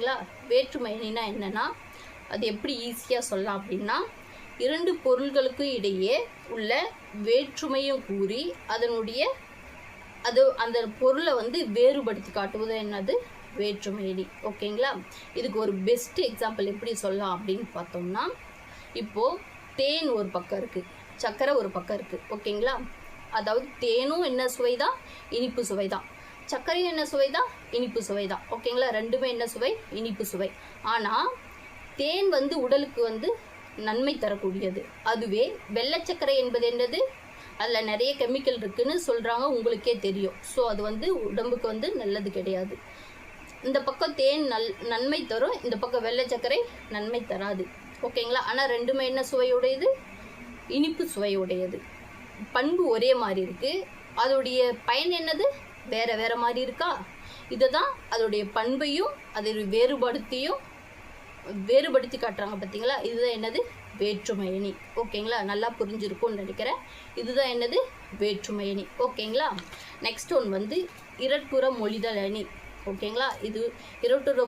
சரிங்களா வேற்றுமைனா என்னென்னா அது எப்படி ஈஸியாக சொல்லலாம் அப்படின்னா இரண்டு பொருள்களுக்கு இடையே உள்ள வேற்றுமையும் கூறி அதனுடைய அது அந்த பொருளை வந்து வேறுபடுத்தி காட்டுவது என்னது? வேற்றுமையடி ஓகேங்களா? இதுக்கு ஒரு பெஸ்ட் எக்ஸாம்பிள் எப்படி சொல்லலாம் அப்படின்னு பார்த்தோம்னா இப்போது தேன் ஒரு பக்கம் இருக்குது சர்க்கரை ஒரு பக்கம் இருக்குது ஓகேங்களா? அதாவது தேனும் என்ன சுவை தான் இனிப்பு சுவை தான் சர்க்கரையும் என்ன சுவை தான் இனிப்பு சுவை தான். ஓகேங்களா ரெண்டுமே என்ன சுவை? இனிப்பு சுவை. ஆனால் தேன் வந்து உடலுக்கு வந்து நன்மை தரக்கூடியது. அதுவே வெள்ளை சர்க்கரை என்பது என்னது? அதில் நிறைய கெமிக்கல் இருக்குதுன்னு சொல்கிறாங்க உங்களுக்கே தெரியும். ஸோ அது வந்து உடம்புக்கு வந்து நல்லது கிடையாது. இந்த பக்கம் தேன் நல் நன்மை தரும் இந்த பக்கம் வெள்ளை சர்க்கரை நன்மை தராது. ஓகேங்களா ஆனால் ரெண்டுமே என்ன சுவையுடையது? இனிப்பு சுவையுடையது. பண்பு ஒரே மாதிரி இருக்குது அதோடைய பயன் என்னது? வேறு வேறு மாதிரி இருக்கா? இதை தான் அதோடைய பண்பையும் அதை வேறுபடுத்தியும் வேறுபடுத்தி காட்டுறாங்க பார்த்தீங்களா இதுதான் என்னது? வேற்றுமையணி. ஓகேங்களா? நல்லா புரிஞ்சிருக்கும்னு நினைக்கிறேன். இதுதான் என்னது? வேற்றுமையணி. ஓகேங்களா? நெக்ஸ்ட் ஒன் வந்து இரட்டுற மொழிதல் அணி. ஓகேங்களா? இது இரட்டுற